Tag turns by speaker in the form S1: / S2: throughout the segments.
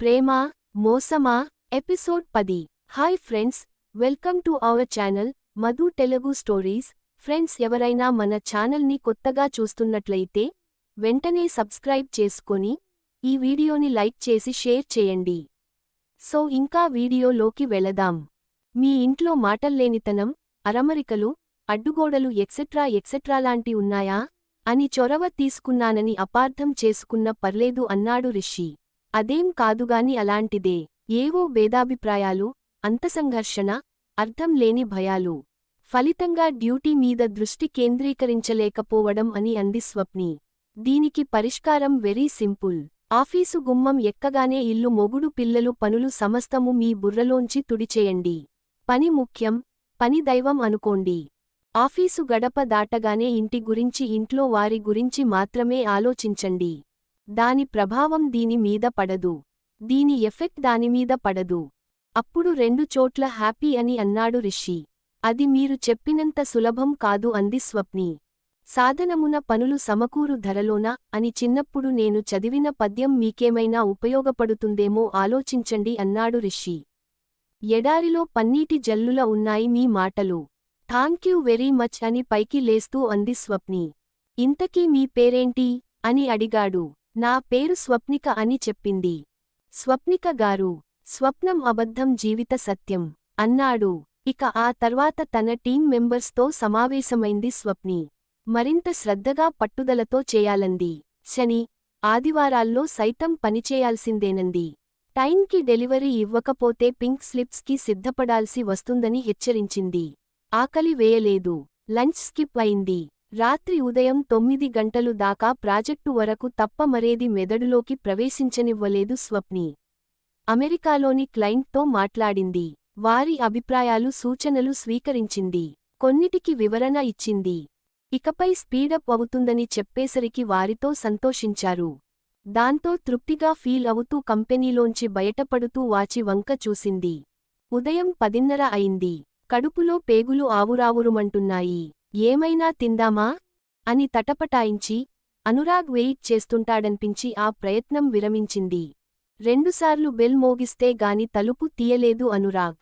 S1: ప్రేమ మోసమా ఎపిసోడ్ పది. Hi friends welcome to our channel Madhu Telugu stories. Friends ఎవరైనా మన ఛానల్ని కొత్తగా చూస్తున్నట్లయితే వెంటనే సబ్స్క్రైబ్ చేసుకొని ఈ వీడియోని లైక్ చేసి షేర్ చేయండి. సో ఇంకా వీడియోలోకి వెళదాం. మీ ఇంట్లో మాటల్లేనితనం అరమరికలు అడ్డుగోడలు ఎక్సెట్రా ఎక్సెట్రా లాంటి ఉన్నాయా? అని చొరవ తీసుకున్నానని అపార్థం చేసుకున్న పర్లేదు అన్నాడు రిషి. అదేం కాదుగాని అలాంటిదే. ఏవో భేదాభిప్రాయాలు అంతసంఘర్షణ అర్థం లేని భయాలు. ఫలితంగా డ్యూటీ మీద దృష్టి కేంద్రీకరించలేకపోవడం అని అంది స్వప్ని. దీనికి పరిష్కారం వెరీ సింపుల్. ఆఫీసు గుమ్మం ఎక్కగానే ఇల్లు మొగుడు పిల్లలు పనులు సమస్తము మీ బుర్రలోంచి తుడిచేయండి. పని ముఖ్యం పని దైవం అనుకోండి. ఆఫీసు గడప దాటగానే ఇంటి గురించి ఇంట్లో వారి గురించి మాత్రమే ఆలోచించండి. దాని ప్రభావం దీని మీద పడదు. దీని ఎఫెక్ట్ దానిమీద పడదు. అప్పుడు రెండు చోట్ల హ్యాపీ అని అన్నాడు రిషి. అది మీరు చెప్పినంత సులభం కాదు అంది స్వప్ని. సాధనమున పనులు సమకూరు ధరలోన అని చిన్నప్పుడు నేను చదివిన పద్యం మీకేమైనా ఉపయోగపడుతుందేమో ఆలోచించండి అన్నాడు రిషి. ఎడారిలో పన్నీటి జల్లుల ఉన్నాయి మీ మాటలు. థాంక్యూ వెరీ మచ్ అని పైకి లేస్తూ అంది స్వప్ని. ఇంతకీ మీ పేరేంటి? అని అడిగాడు. నా పేరు స్వప్నిక అని చెప్పింది. స్వప్నిక గారు స్వప్నం అబద్ధం జీవిత సత్యం అన్నాడు. ఇక ఆ తర్వాత తన టీం మెంబర్స్తో సమావేశమైంది స్వప్ని. మరింత శ్రద్ధగా పట్టుదలతో చేయాలంది. శని ఆదివారాల్లో సైతం పనిచేయాల్సిందేనంది. టైంకి డెలివరీ ఇవ్వకపోతే పింక్ స్లిప్స్కి సిద్ధపడాల్సి వస్తుందని హెచ్చరించింది. ఆకలి వేయలేదు. లంచ్ స్కిప్ అయింది. రాత్రి ఉదయం తొమ్మిది గంటలు దాకా ప్రాజెక్టు వరకు తప్ప మరేది మెదడులోకి ప్రవేశించనివ్వలేదు స్వప్ని. అమెరికాలోని క్లయింట్తో మాట్లాడింది. వారి అభిప్రాయాలు సూచనలు స్వీకరించింది. కొన్నిటికి వివరణ ఇచ్చింది. ఇకపై స్పీడప్ అవుతుందని చెప్పేసరికి వారితో సంతోషించారు. దాంతో తృప్తిగా ఫీల్ అవుతూ కంపెనీలోంచి బయటపడుతూ వాచి వంక చూసింది. ఉదయం పదిన్నర అయింది. కడుపులో పేగులు ఆవురావురుమంటున్నాయి. ఏమైనా తిందామా? అని తటపటాయించి అనురాగ్ వెయిట్ చేస్తుంటాడన్పించి ఆ ప్రయత్నం విరమించింది. రెండుసార్లు బెల్ మోగిస్తే గాని తలుపు తీయలేదు అనురాగ్.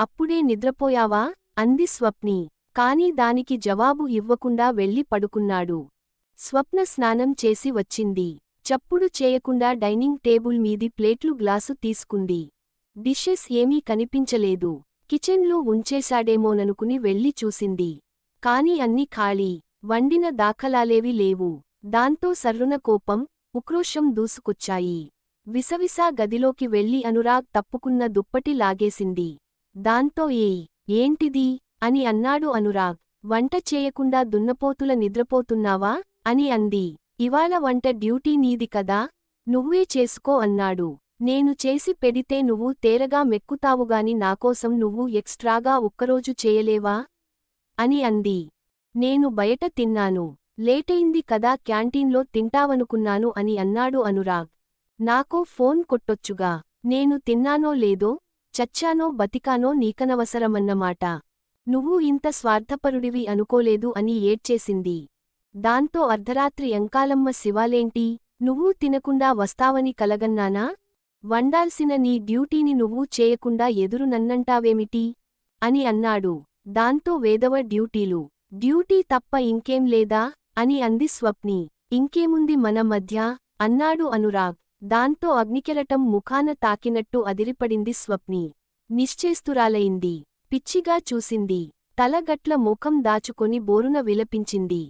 S1: అప్పుడే నిద్రపోయావా? అంది స్వప్ని. కాని దానికి జవాబు ఇవ్వకుండా వెళ్ళి పడుకున్నాడు. స్వప్న స్నానం చేసి వచ్చింది. చప్పుడు చేయకుండా డైనింగ్ టేబుల్ మీది ప్లేట్లు గ్లాసు తీసుకుంది. డిషెస్ ఏమీ కనిపించలేదు. కిచెన్లో ఉంచేశాడేమోననుకుని వెళ్ళి చూసింది. కాని అన్ని ఖాళీ. వండిన దాఖలాలేవి లేవు. దాంతో సర్రున కోపం ఉక్రోషం దూసుకొచ్చాయి. విసవిసా గదిలోకి వెళ్ళి అనురాగ్ తప్పుకున్న దుప్పటి లాగేసింది. దాంతో ఏయ్ ఏంటిది? అని అన్నాడు అనురాగ్. వంట చేయకుండా దున్నపోతుల నిద్రపోతున్నావా? అని అంది. ఇవాళ వంట డ్యూటీ నీది కదా? నువ్వే చేసుకో అన్నాడు. నేను చేసి పెడితే నువ్వు తేరగా మెక్కుతావుగాని నాకోసం నువ్వు ఎక్స్ట్రాగా ఒక్కరోజు చేయలేవా? అని అంది. నేను బయట తిన్నాను. లేటైంది కదా క్యాంటీన్లో తింటావనుకున్నాను అని అన్నాడు అనురాగ్. నాకో ఫోన్ కొట్టొచ్చుగా. నేను తిన్నానో లేదో చచ్చానో బతికానో నీకనవసరమన్నమాట. నువ్వు ఇంత స్వార్థపరుడివి అనుకోలేదు అని ఏడ్చేసింది. దాంతో అర్ధరాత్రి ఎంకాలమ్మ శివాలేంటి? నువ్వు తినకుండా వస్తావని కలగన్నానా? వండాల్సిన నీ డ్యూటీని నువ్వు చేయకుండా ఎదురు నన్నంటావేమిటి అని అన్నాడు. దాంతో వేదవ డ్యూటీలు. డ్యూటీ తప్ప ఇంకేం లేదా? అని అంది స్వప్ని. ఇంకేముంది మన మధ్య? అన్నాడు అనురాగ్. దాంతో అగ్నికెరటం ముఖాన తాకినట్టు అదిరిపడింది స్వప్ని. నిశ్చేస్తురాలయింది పిచ్చిగా చూసింది. తలగట్ల ముఖం దాచుకొని బోరున విలపించింది.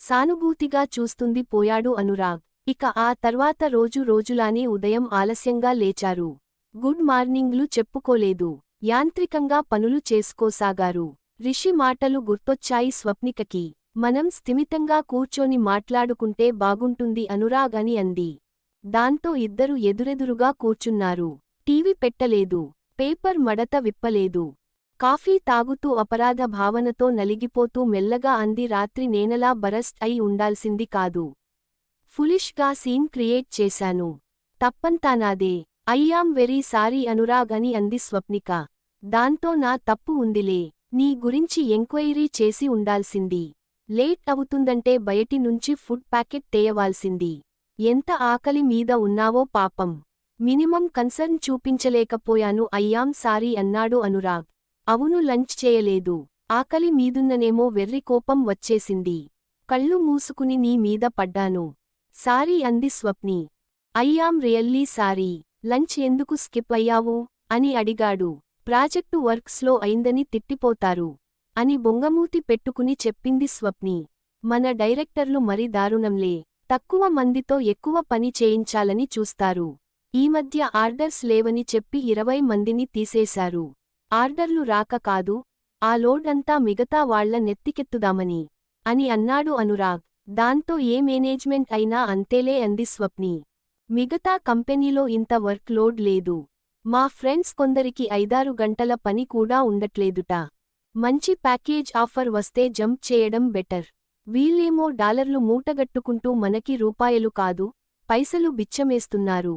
S1: సానుభూతిగా చూస్తుంది పోయాడు అనురాగ్. ఇక ఆ తర్వాత రోజు రోజులానే ఉదయం ఆలస్యంగా లేచారు. గుడ్ మార్నింగ్లు చెప్పుకోలేదు. యాంత్రికంగా పనులు చేసుకోసాగారు. రిషి మాటలు గుర్తొచ్చాయి స్వప్నికకి. మనం స్థిమితంగా కూర్చొని మాట్లాడుకుంటే బాగుంటుంది అనురాగ్ అని అంది. దాంతో ఇద్దరు ఎదురెదురుగా కూర్చున్నారు. టీవీ పెట్టలేదు. పేపర్ మడత విప్పలేదు. కాఫీ తాగుతూ అపరాధ భావనతో నలిగిపోతూ మెల్లగా అంది రాత్రి నేనలా బరస్ట్ అయి ఉండాల్సింది కాదు. ఫులిష్గా సీన్ క్రియేట్ చేశాను. తప్పంతానాదే. అయ్యాం వెరీ సారీ అనురాగ్ అని అంది స్వప్నిక. దాంతో నా తప్పు ఉందిలే. నీ గురించి ఎంక్వైరీ చేసి ఉండాల్సింది. లేట్ అవుతుందంటే బయటి నుంచి ఫుడ్ ప్యాకెట్ తేయవాల్సింది. ఎంత ఆకలి మీద ఉన్నావో పాపం. మినిమం కన్సర్న్ చూపించలేకపోయాను అయ్యాం సారీ అన్నాడు అనురాగ్. అవును లంచ్ చేయలేదు. ఆకలి మీదున్ననేమో వెర్రి కోపం వచ్చేసింది. కళ్ళు మూసుకుని నీ మీద పడ్డాను. సారీ అంది Swapni. I'm really sorry. Lunch ఎందుకు స్కిప్ అయ్యావు? అని అడిగాడు. ప్రాజెక్టు వర్క్స్లో అయిందని తిట్టిపోతారు అని బొంగమూతి పెట్టుకుని చెప్పింది స్వప్ని. మన డైరెక్టర్లు మరి దారుణంలే. తక్కువ మందితో ఎక్కువ పని చేయించాలని చూస్తారు. ఈ మధ్య ఆర్డర్స్ లేవని చెప్పి ఇరవై మందిని తీసేశారు. ఆర్డర్లు రాక కాదు ఆ లోడ్ అంతా మిగతా వాళ్ళ నెత్తికెత్తుదామని అని అన్నాడు అనురాగ్. దాంతో ఏ మేనేజ్మెంట్ అయినా అంతేలే అంది స్వప్ని. మిగతా కంపెనీలో ఇంత వర్క్ లోడ్ లేదు. మా ఫ్రెండ్స్ కొందరికి ఐదారు గంటల పని కూడా ఉండట్లేదుట. మంచి ప్యాకేజ్ ఆఫర్ వస్తే జంప్ చేయడం బెటర్. వీళ్ళేమో డాలర్లు మూటగట్టుకుంటూ మనకి రూపాయలు కాదు పైసలు బిచ్చమేస్తున్నారు.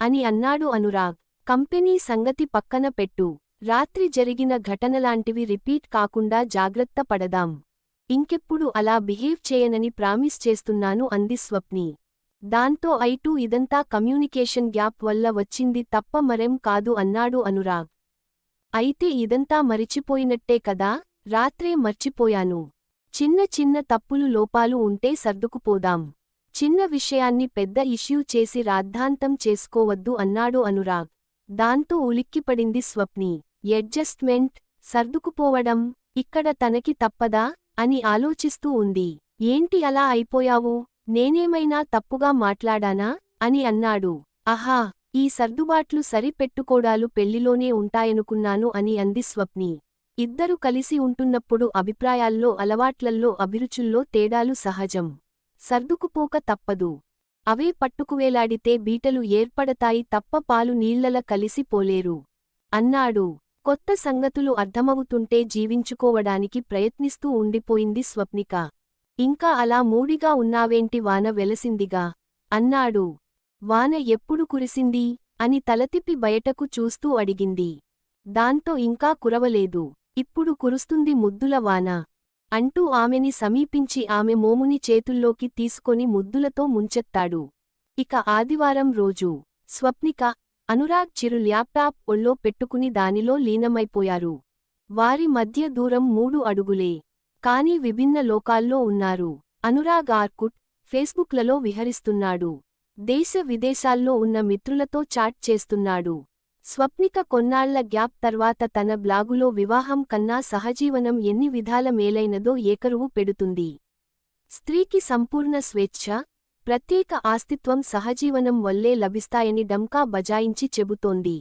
S1: అని అన్నాడు అనురాగ్. కంపెనీ సంగతి పక్కన పెట్టు. రాత్రి జరిగిన ఘటనలాంటివి రిపీట్ కాకుండా జాగ్రత్త పడదాం. ఇంకెప్పుడు అలా బిహేవ్ చేయనని ప్రామిస్ చేస్తున్నాను అంది స్వప్ని. దాంతో ఐటూ ఇదంతా కమ్యూనికేషన్ గ్యాప్ వల్ల వచ్చింది తప్ప మరేం కాదు అన్నాడు అనురాగ్. అయితే ఇదంతా మరిచిపోయినట్టే కదా? రాత్రే మర్చిపోయాను. చిన్న చిన్న తప్పులు లోపాలు ఉంటే సర్దుకుపోదాం. చిన్న విషయాన్ని పెద్ద ఇష్యూ చేసి రాద్ధాంతం చేసుకోవద్దు అన్నాడు అనురాగ్. దాంతో ఉలిక్కిపడింది స్వప్ని. ఎడ్జస్ట్మెంట్ సర్దుకుపోవడం ఇక్కడ తనకి తప్పదా? అని ఆలోచిస్తూ ఉంది. ఏంటి అలా అయిపోయావు? నేనేమైనా తప్పుగా మాట్లాడానా? అని అన్నాడు. అహా ఈ సర్దుబాట్లు సరిపెట్టుకోడాలు పెళ్ళిలోనే ఉంటాయనుకున్నాను అని అంది స్వప్ని. ఇద్దరు కలిసి ఉంటున్నప్పుడు అభిప్రాయాల్లో అలవాట్లల్లో అభిరుచుల్లో తేడాలు సహజం. సర్దుకుపోక తప్పదు. అవే పట్టుకువేలాడితే బీటలు ఏర్పడతాయి తప్ప పాలు నీళ్ళల కలిసి పోలేరు. అన్నాడు. కొత్త సంగతులు అర్థమవుతుంటే జీవించుకోవడానికి ప్రయత్నిస్తూ ఉండిపోయింది స్వప్నిక. ఇంకా అలా మూడిగా ఉన్నావేంటి వాన వెలసిందిగా? అన్నాడు. వాన ఎప్పుడు కురిసింది? అని తలతిప్పి బయటకు చూస్తూ అడిగింది. దాంతో ఇంకా కురవలేదు. ఇప్పుడు కురుస్తుంది ముద్దుల వాన అంటూ ఆమెని సమీపించి ఆమె మోముని చేతుల్లోకి తీసుకొని ముద్దులతో ముంచెత్తాడు. ఇక ఆదివారం రోజు స్వప్నిక అనురాగ్ చిరు ల్యాప్టాప్ ఒళ్ళో పెట్టుకుని దానిలో లీనమైపోయారు. వారి మధ్య దూరం మూడు అడుగులే. కాని విభిన్న లోకాల్లో ఉన్నారు. అనురాగ్ ఆర్కుట్ ఫేస్బుక్లలో విహరిస్తున్నాడు. దేశ విదేశాల్లో ఉన్న మిత్రులతో చాట్ చేస్తున్నాడు. స్వప్నిక కొన్నాళ్ళ గ్యాప్ తర్వాత తన బ్లాగులో వివాహం కన్నా సహజీవనం ఎన్ని విధాల మేలైనదో ఏకరువు పెడుతుంది. స్త్రీకి సంపూర్ణ స్వేచ్ఛ ప్రత్యేక ఆస్తిత్వం సహజీవనం వల్లే లభిస్తాయని డంకా బజాయించి చెబుతోంది.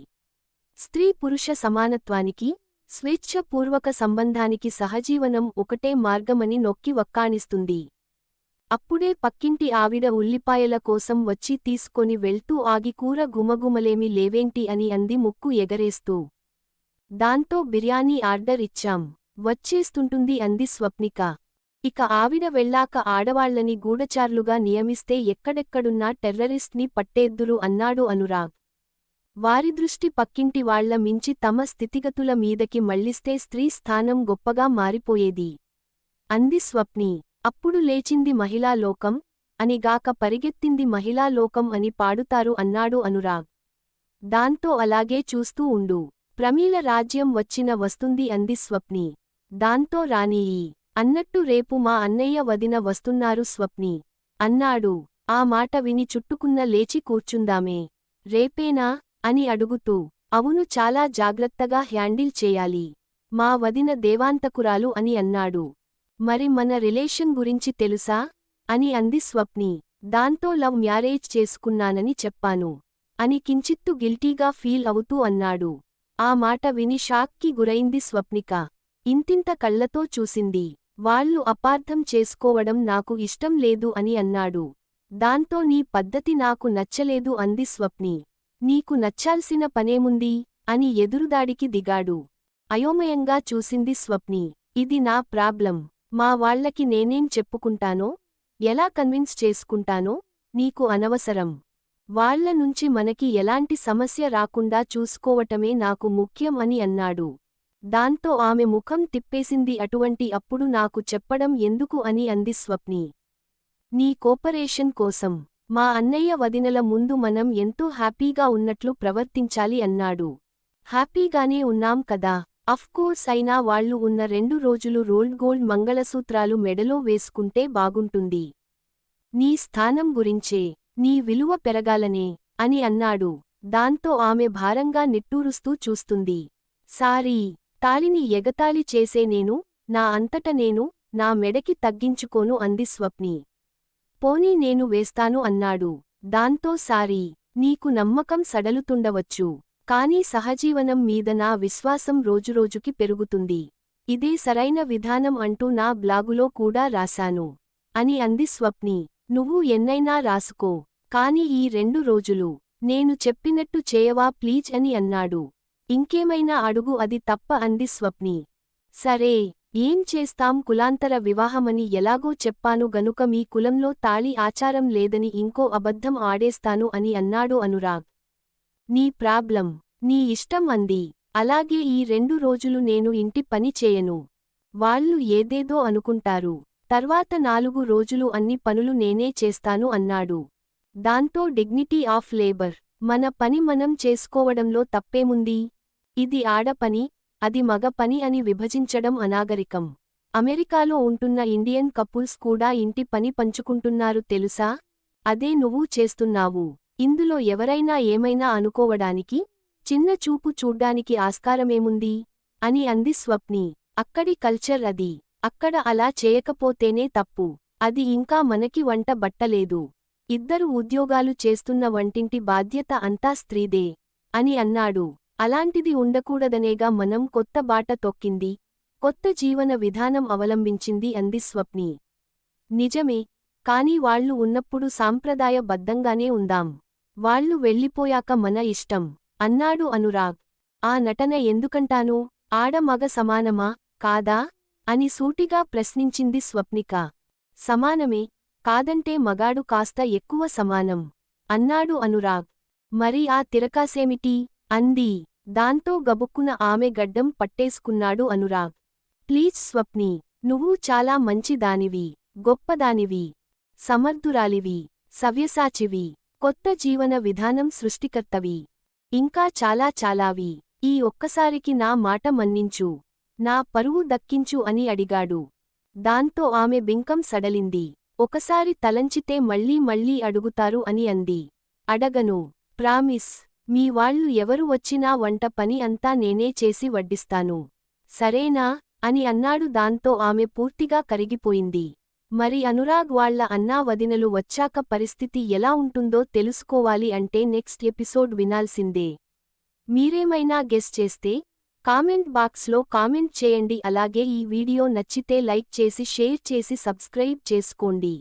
S1: స్త్రీ పురుష సమానత్వానికి స్వేచ్ఛపూర్వక సంబంధానికి సహజీవనం ఒకటే మార్గమని నొక్కి వక్కాణిస్తుంది. అప్పుడే పక్కింటి ఆవిడ ఉల్లిపాయల కోసం వచ్చి తీసుకొని వెళ్తూ ఆగి కూర గుమగుమలేమి లేవేంటి అని అంది ముక్కు ఎగరేస్తూ. దాంతో బిర్యానీ ఆర్డర్ ఇచ్చాం. వచ్చేస్తుంటుంది అంది స్వప్నిక. ఇక ఆవిడ వెళ్ళాక ఆడవాళ్ళని గూఢచార్లుగా నియమిస్తే ఎక్కడెక్కడున్నా టెర్రరిస్ట్ని పట్టేద్దురు అన్నాడు అనురాగ్. వారి దృష్టి పక్కింటి వాళ్ళ మించి తమ స్థితిగతుల మీదకి మళ్ళిస్తే స్త్రీ స్థానం గొప్పగా మారిపోయేది. అంది స్వప్ని. అప్పుడు లేచింది మహిళా లోకం అనిగాక పరిగెత్తింది మహిళా లోకం అని పాడుతారు అన్నాడు అనురాగ్. దాంతో అలాగే చూస్తూ ఉండు. ప్రమీల రాజ్యం వచ్చిన వస్తుంది అంది స్వప్ని. దాంతో రానీయి అన్నట్టు రేపు మా అన్నయ్య వదిన వస్తున్నారు స్వప్ని. అన్నాడు. ఆ మాట విని చుట్టుకున్న లేచి కూర్చుందామే. రేపేనా? అని అడుగుతూ అవును చాలా జాగ్రత్తగా హ్యాండిల్ చేయాలి. మా వదిన దేవాంతకురాలు అని అన్నాడు. మరి మన రిలేషన్ గురించి తెలుసా అని అంది స్వప్ని. దాంతో లవ్ మ్యారేజ్ చేసుకున్నానని చెప్పాను అని కించిత్తు గిల్టీగా ఫీల్ అవుతూ అన్నాడు. ఆ మాట విని షాక్కి గురైంది స్వప్నిక. ఇంతింత కళ్ళతో చూసింది. వాళ్ళు అపార్థం చేసుకోవడం నాకు ఇష్టం లేదు అని అన్నాడు. దాంతో నీ పద్ధతి నాకు నచ్చలేదు అంది స్వప్ని. నీకు నచ్చాల్సిన పనేముంది? అని ఎదురుదాడికి దిగాడు. అయోమయంగా చూసింది స్వప్ని. ఇది నా ప్రాబ్లం. మా వాళ్ళకి నేనేం చెప్పుకుంటానో? ఎలా కన్విన్స్ చేసుకుంటానో? నీకు అనవసరం. వాళ్ళ నుంచి మనకి ఎలాంటి సమస్య రాకుండా చూసుకోవటమే నాకు ముఖ్యం అని అన్నాడు. దాంతో ఆమె ముఖం తిప్పేసింది అటువంటి అప్పుడు నాకు చెప్పడం ఎందుకు అని అంది స్వప్ని. నీ కోపరేషన్ కోసం. మా అన్నయ్య వదినల ముందు మనం ఎంతో హ్యాపీగా ఉన్నట్లు ప్రవర్తించాలి అన్నాడు. హ్యాపీగానే ఉన్నాం కదా. అఫ్కోర్స్ అయినా వాళ్ళు ఉన్న రెండు రోజులు రోల్డ్ గోల్డ్ మంగళసూత్రాలు మెడలో వేసుకుంటే బాగుంటుంది. నీ స్థానం గురించే నీ విలువ పెరగాలనే అని అన్నాడు. దాంతో ఆమె భారంగా నిట్టూరుస్తూ చూస్తుంది. సారీ తాళిని ఎగతాళి చేసే నేను నా అంతట నేను నా మెడకి తగ్గించుకోను అంది స్వప్ని. పోనీ నేను వేస్తాను అన్నాడు. దాంతో సారీ నీకు నమ్మకం సడలుతుండవచ్చు కానీ సహజీవనం మీద నా విశ్వాసం రోజురోజుకి పెరుగుతుంది. ఇదే సరైన విధానం అంటూ నా బ్లాగులో కూడా రాశాను. అని అంది స్వప్ని. నువ్వు ఎన్నైనా రాసుకో కాని ఈ రెండు రోజులు నేను చెప్పినట్టు చేయవా ప్లీజ్ అని అన్నాడు. ఇంకేమైనా అడుగు అది తప్ప అంది స్వప్ని. సరే ఏం చేస్తాం కులాంతర వివాహమని ఎలాగో చెప్పాను గనుక మీ కులంలో తాళి ఆచారం లేదని ఇంకో అబద్ధం ఆడేస్తాను అని అన్నాడు అనురాగ్. నీ ప్రాబ్లం నీ ఇష్టం అంది. అలాగే ఈ రెండు రోజులు నేను ఇంటి పని చేయను. వాళ్ళు ఏదేదో అనుకుంటారు. తర్వాత నాలుగు రోజులు అన్ని పనులు నేనే చేస్తాను అన్నాడు. దాంతో డిగ్నిటీ ఆఫ్ లేబర్ మన పని మనం చేసుకోవడంలో తప్పేముంది? ఇది ఆడపని అది మగ పని అని విభజించడం అనాగరికం. అమెరికాలో ఉంటున్న ఇండియన్ కపుల్స్ కూడా ఇంటి పని పంచుకుంటున్నారు తెలుసా? అదే నువ్వు చేస్తున్నావు. ఇందులో ఎవరైనా ఏమైనా అనుకోవడానికి చిన్న చూపు చూడ్డానికి ఆస్కారమేముంది? అని అంది స్వప్ని. అక్కడి కల్చర్ అది. అక్కడ అలా చేయకపోతేనే తప్పు. అది ఇంకా మనకి వంట బట్టలేదు. ఇద్దరు ఉద్యోగాలు చేస్తున్న వంటింటి బాధ్యత అంతా స్త్రీదే అని అన్నాడు. అలాంటిది ఉండకూడదనేగా మనం కొత్త బాట తొక్కింది కొత్త జీవన విధానం అవలంబించింది అంది స్వప్ని. నిజమే కాని వాళ్ళు ఉన్నప్పుడు సాంప్రదాయబద్ధంగానే ఉందాం. వాళ్ళు వెళ్ళిపోయాక మన ఇష్టం అన్నాడు అనురాగ్. ఆ నటన ఎందుకంటాను ఆడ మగ సమానమా కాదా అని సూటిగా ప్రశ్నించింది స్వప్నిక. సమానమే కాదంటే మగాడు కాస్త ఎక్కువ సమానం అన్నాడు అనురాగ్. మరి ఆ తిరకాసేమిటి? అంది. దాంతో గబుక్కున ఆమె గడ్డం పట్టేసుకున్నాడు అనురాగ్. ప్లీజ్ స్వప్ని నువ్వు చాలా మంచిదానివి గొప్పదానివి సమర్థురాలివి సవ్యసాచివి కొత్త జీవన విధానం సృష్టికర్తవి ఇంకా చాలా చాలావి. ఈ ఒక్కసారికి నా మాట మన్నించు నా పరువు దక్కించు అని అడిగాడు. దాంతో ఆమె బింకం సడలింది. ఒకసారి తలంచితే మళ్ళీ మళ్ళీ అడుగుతారు అని అంది. అడగను ప్రామిస్. మీ వాళ్ళు ఎవరు వచ్చినా వంట పని అంతా నేనే చేసి వడ్డిస్తాను. సరేనా? అని అన్నాడు దాంతో ఆమె పూర్తిగా కరిగిపోయింది. మరి అనురాగ్ వాళ్ళ అన్నా వదినలు వచ్చాక పరిస్థితి ఎలా ఉంటుందో తెలుసుకోవాలి అంటే నెక్స్ట్ ఎపిసోడ్ వినాల్సిందే. మీరేమైనా గెస్ చేస్తే కామెంట్ బాక్స్లో కామెంట్ చేయండి. అలాగే ఈ వీడియో నచ్చితే లైక్ చేసి షేర్ చేసి సబ్స్క్రైబ్ చేసుకోండి.